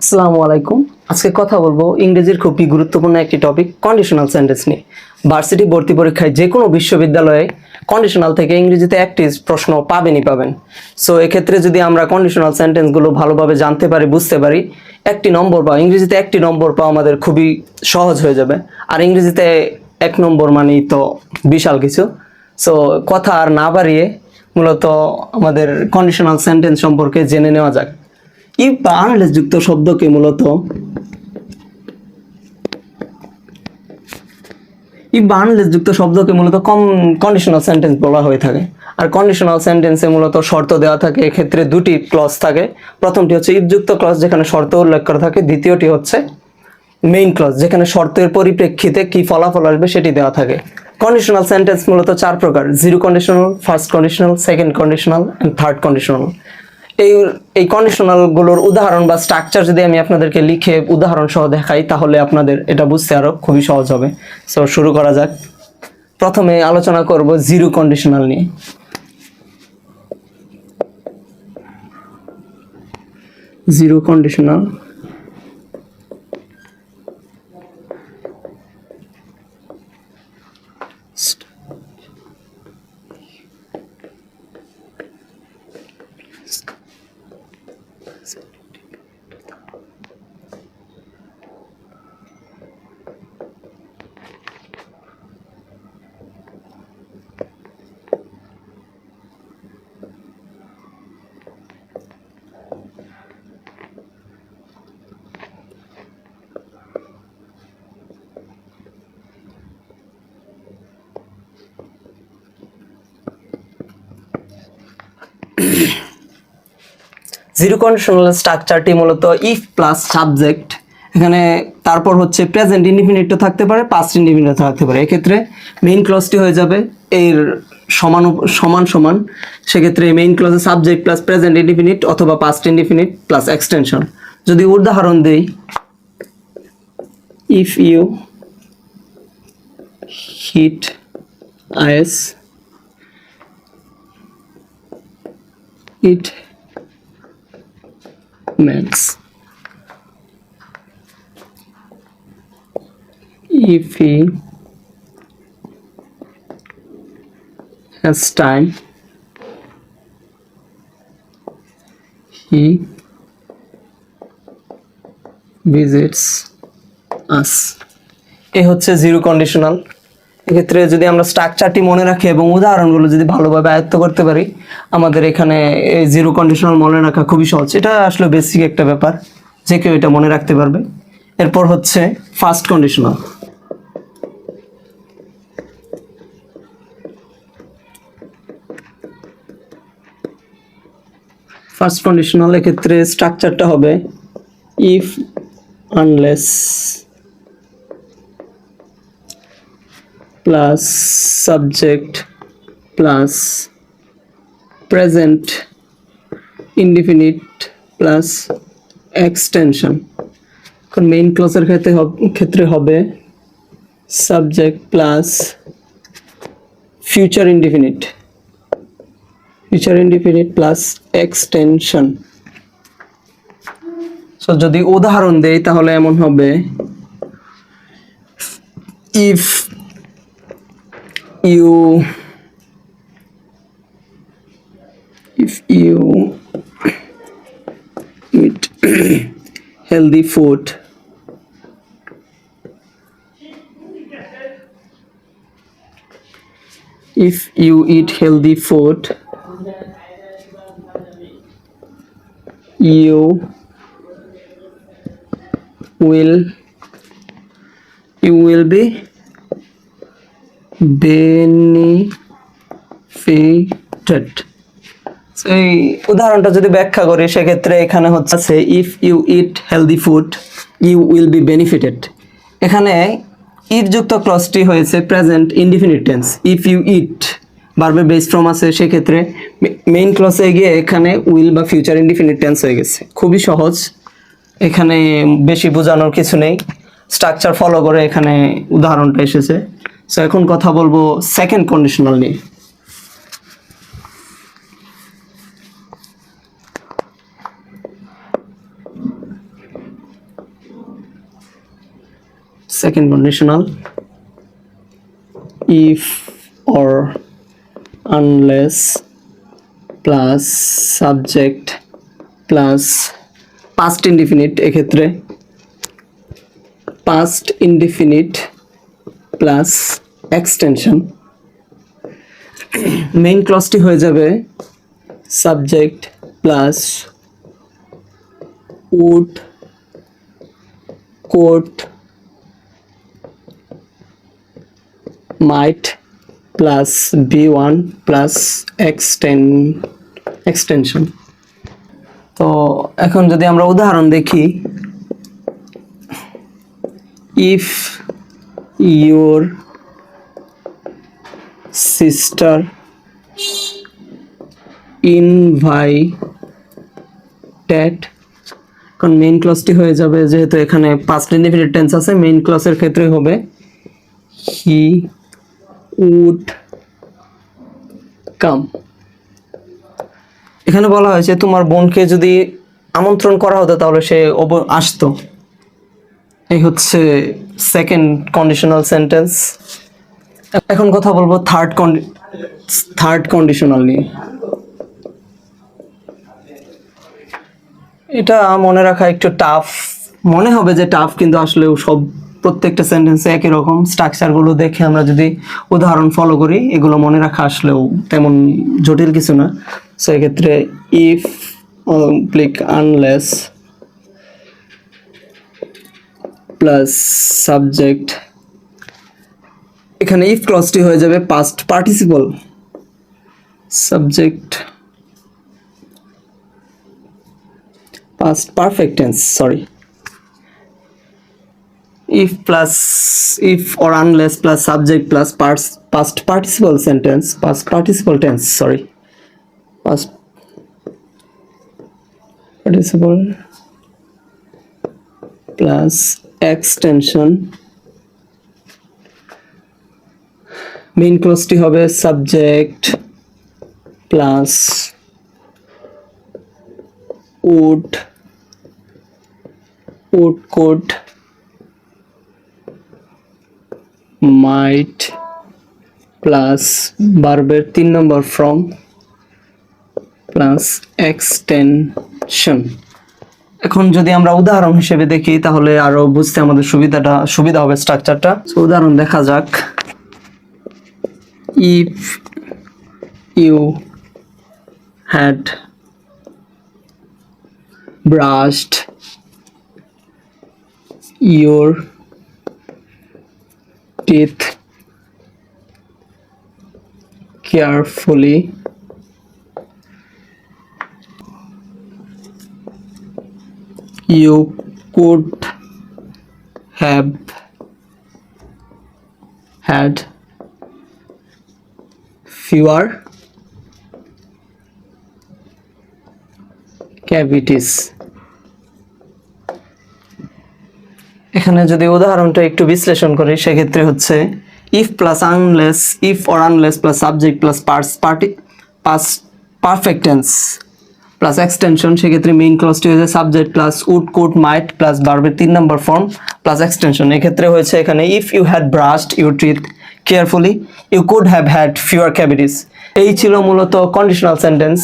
আসসালামু আলাইকুম। আজকে কথা বলব ইংরেজির খুবই গুরুত্বপূর্ণ একটি টপিক কন্ডিশনাল সেন্টেন্স নিয়ে। ভার্সিটি ভর্তি পরীক্ষায় যে কোনো বিশ্ববিদ্যালয়ে কন্ডিশনাল থেকে ইংরেজিতে একটি প্রশ্ন পাবেনই পাবেন। সো এক্ষেত্রে যদি আমরা কন্ডিশনাল সেন্টেন্সগুলো ভালোভাবে জানতে পারি, বুঝতে পারি, একটি নম্বর পাওয়া ইংরেজিতে একটি নম্বর পাওয়া আমাদের খুবই সহজ হয়ে যাবে। আর ইংরেজিতে এক নম্বর মানেই তো বিশাল কিছু। সো কথা আর না বাড়িয়ে মূলত আমাদের কন্ডিশনাল সেন্টেন্স সম্পর্কে জেনে নেওয়া যাক। ইফ বা আনলেস যুক্ত শব্দকে মূলত? ইফ বা আনলেস যুক্ত শব্দকে মূলত? কম কন্ডিশনাল সেন্টেন্স বলা হয়ে থাকে। আর কন্ডিশনাল সেন্টেন্সে মূলত শর্ত দেওয়া থাকে, এক্ষেত্রে দুটি ক্লজ থাকে। প্রথমটি হচ্ছে ইফ যুক্ত ক্লজ যেখানে শর্ত উল্লেখ করা থাকে। দ্বিতীয়টি হচ্ছে মেইন ক্লজ যেখানে শর্তের পরিপ্রেক্ষিতে কি ফলাফল আসবে সেটি দেওয়া থাকে। কন্ডিশনাল সেন্টেন্স মূলত চার প্রকার zero conditional first conditional second conditional and third conditional এই এই কন্ডিশনালগুলোর উদাহরণ বা স্ট্রাকচার যদি আমি আপনাদেরকে লিখে উদাহরণ সহ দেখাই, তাহলে আপনাদের এটা বুঝতে আরও খুবই সহজ হবে। সো শুরু করা যাক। প্রথমে আলোচনা করব জিরো কন্ডিশনাল নিয়ে। জিরো কন্ডিশনাল জিরো কন্ডিশনাল স্ট্রাকচারটি মূলত ইফ প্লাস সাবজেক্ট এখানে তারপর হচ্ছে প্রেজেন্ট ইনডিফিনিটও থাকতে পারে পাস্ট ইনডিফিনিটও থাকতে পারে। এক্ষেত্রে মেইন ক্লজটি হয়ে যাবে এর সমান সমান সমান। সেক্ষেত্রে মেইন ক্লজে সাবজেক্ট প্লাস প্রেজেন্ট ইনডিফিনিট অথবা পাস্ট ইনডিফিনিট প্লাস এক্সটেনশন যদি উদাহরণ দিই if you heat ice it makes if he has time he visits us এ হচ্ছে জিরো কন্ডিশনাল এক্ষেত্রে যদি আমরা স্ট্রাকচারটি মনে রাখি এবং উদাহরণগুলো যদি ভালোভাবে আয়ত্ত করতে পারি, আমাদের এখানে জিরো কন্ডিশনাল মনে রাখা খুবই সহজ। এটা আসলে বেসিক একটা ব্যাপার, যে কেউ এটা মনে রাখতে পারবে। এরপর হচ্ছে ফার্স্ট কন্ডিশনাল ফার্স্ট কন্ডিশনাল এক্ষেত্রে স্ট্রাকচারটা হবে if unless plus subject plus present indefinite plus extension. এখন মেইন ক্লজের ক্ষেত্রে ক্ষেত্রে হবে subject plus future indefinite future indefinite plus extension যদি উদাহরণ দেই, তাহলে এমন হবে if you if you eat healthy food if you eat healthy food you will you will be benefited এই উদাহরণটা যদি ব্যাখ্যা করি, সেক্ষেত্রে এখানে হচ্ছে if you eat healthy food you will be benefited এখানে ইট যুক্ত ক্লসটি হয়েছে present indefinite tense if you eat বারবার বেস ফ্রম আছে, সেক্ষেত্রে মেইন ক্লসে গিয়ে এখানে উইল বা ফিউচার ইনডিফিনিট টেন্স হয়ে গেছে। খুবই সহজ। এখানে বেশি বোঝানোর কিছু নেই। স্ট্রাকচার ফলো করে এখানে উদাহরণটা এসেছে। সো এখন কথা বলব সেকেন্ড কন্ডিশনাল নিয়ে। Second conditional if or unless plus subject plus past indefinite এক্ষেত্রে past indefinite plus extension main ক্লজটি হয়ে যাবে subject plus would could might plus b1 plus extend extension তো এখন যদি আমরা উদাহরণ দেখি if your sister invited. কারণ মেইন ক্লসটি হয়ে যাবে যেহেতু এখানে পাস্ট ইনডিফিনিট টেন্স আছে মেইন ক্লসের ক্ষেত্রে হবে হি উড কাম এখানে বলা হয়েছে, তোমার বোনকে যদি আমন্ত্রণ করা হতো তাহলে সে আসতো। এই হচ্ছে সেকেন্ড কন্ডিশনাল সেন্টেন্স এখন কথা বলব থার্ড কন্ডি থার্ড কন্ডিশনাল নিয়ে। এটা মনে রাখা একটু টাফ মনে হবে যে টাফ কিন্তু আসলেও সব প্রত্যেকটা সেন্টেন্সে একই রকম। স্ট্রাকচারগুলো দেখে আমরা যদি উদাহরণ ফলো করি, এগুলো মনে রাখা আসলেও তেমন জটিল কিছু না। সো এক্ষেত্রে if click unless plus subject এখানে ইফ ক্লজটি হয়ে যাবে past participle subject perfect tense sorry if plus if or unless plus subject plus past past participle sentence past participle tense sorry past participle plus extension. Main ক্লোজটি হবে subject plus would would could, might plus বার্বের তিন নম্বর from plus extension এখন যদি আমরা উদাহরণ হিসেবে দেখি, তাহলে আরও বুঝতে আমাদের সুবিধাটা, সুবিধা হবে স্ট্রাকচারটা উদাহরণ দেখা যাক। If you had brushed your teeth carefully you could have had fewer cavities. এখানে যদি উদাহরণটা একটু বিশ্লেষণ করি, সেক্ষেত্রে হচ্ছে if plus unless if or unless plus subject plus purse party past perfect tense plus extension সেক্ষেত্রে মেইন ক্লজটি হয়েছে subject plus would could might plus বার্বের তিন নম্বর ফর্ম প্লাস এক্সটেনশন এক্ষেত্রে হয়েছে এখানে if you had brushed your ট্রিথ carefully you could have had fewer cavities এই ছিল মূলত কন্ডিশনাল সেন্টেন্স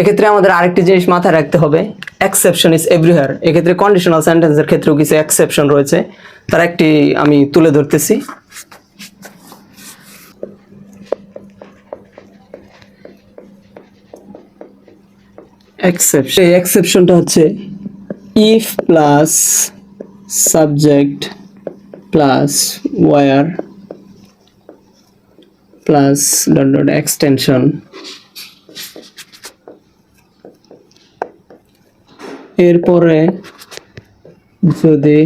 এক্ষেত্রে আমাদের আরেকটি জিনিস মাথায় রাখতে হবে এক্সেপশন ইজ এভরিহার এক্ষেত্রে কন্ডিশনাল সেন্টেন্সের ক্ষেত্রেও কিছু এক্সেপশন রয়েছে। তার একটি আমি তুলে ধরতেছি। এক্সেপশন এই এক্সেপশনটা হচ্ছে if plus subject plus were plus dot dot extension এরপরে যদি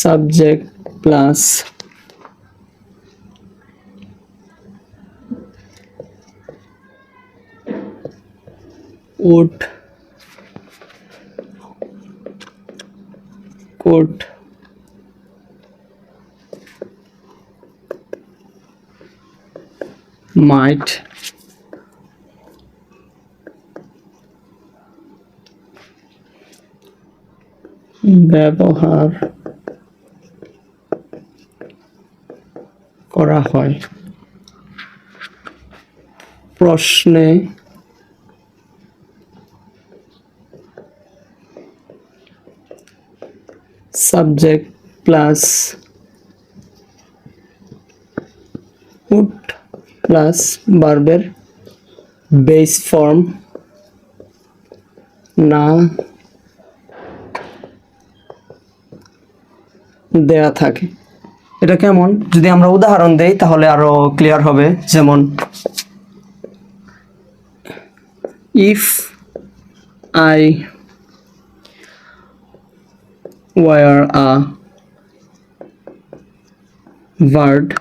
subject plus would could might ব্যবহার করা হয়। প্রশ্নে সাবজেক্ট প্লাস উড প্লাস বার্বের বেস ফর্ম না দেয়া থাকে। এটা কেমন? যদি আমরা উদাহরণ দেই, তাহলে আরও ক্লিয়ার হবে। যেমন if I wire a word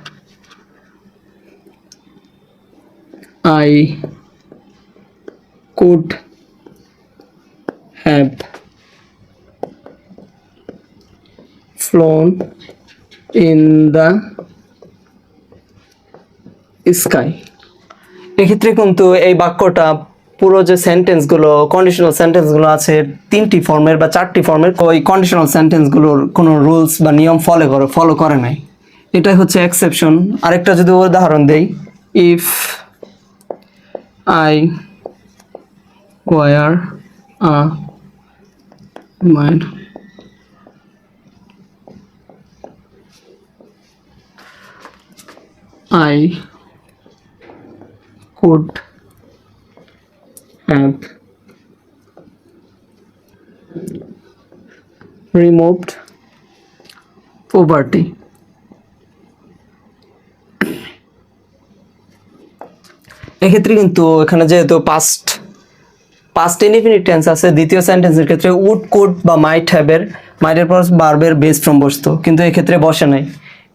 I could have flown in the sky এক্ষেত্রে কিন্তু এই বাক্যটা পুরো যে সেন্টেন্সগুলো কন্ডিশনাল সেন্টেন্সগুলো আছে, তিনটি ফর্মের বা চারটি ফর্মের ওই কন্ডিশনাল সেন্টেন্সগুলোর কোনো রুলস বা নিয়ম ফলো করে ফলো করে নাই। এটাই হচ্ছে এক্সেপশন আরেকটা যদি উদাহরণ দেই if I were a mind I could removed. Poverty. এক্ষেত্রে কিন্তু এখানে যেহেতু পাস্ট পাস্ট ইনডিফিনিট টেন্স আছে, দ্বিতীয় সেন্টেন্সের ক্ষেত্রে উড কুড বা মাইট হ্যাভের মাইটের পর বার্বের বেস ফ্রম বসতো, কিন্তু এক্ষেত্রে বসে নাই।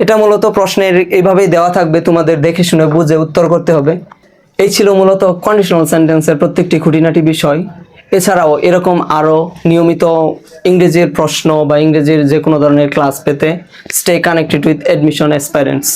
এটা মূলত প্রশ্নের এইভাবেই দেওয়া থাকবে, তোমাদের দেখে শুনে বুঝে উত্তর করতে হবে। এই ছিল মূলত কন্ডিশনাল সেন্টেন্সের প্রত্যেকটি খুঁটিনাটি বিষয়। এছাড়াও এরকম আরও নিয়মিত ইংরেজির প্রশ্ন বা ইংরেজির যে কোনো ধরনের ক্লাস পেতে stay connected with admission aspirants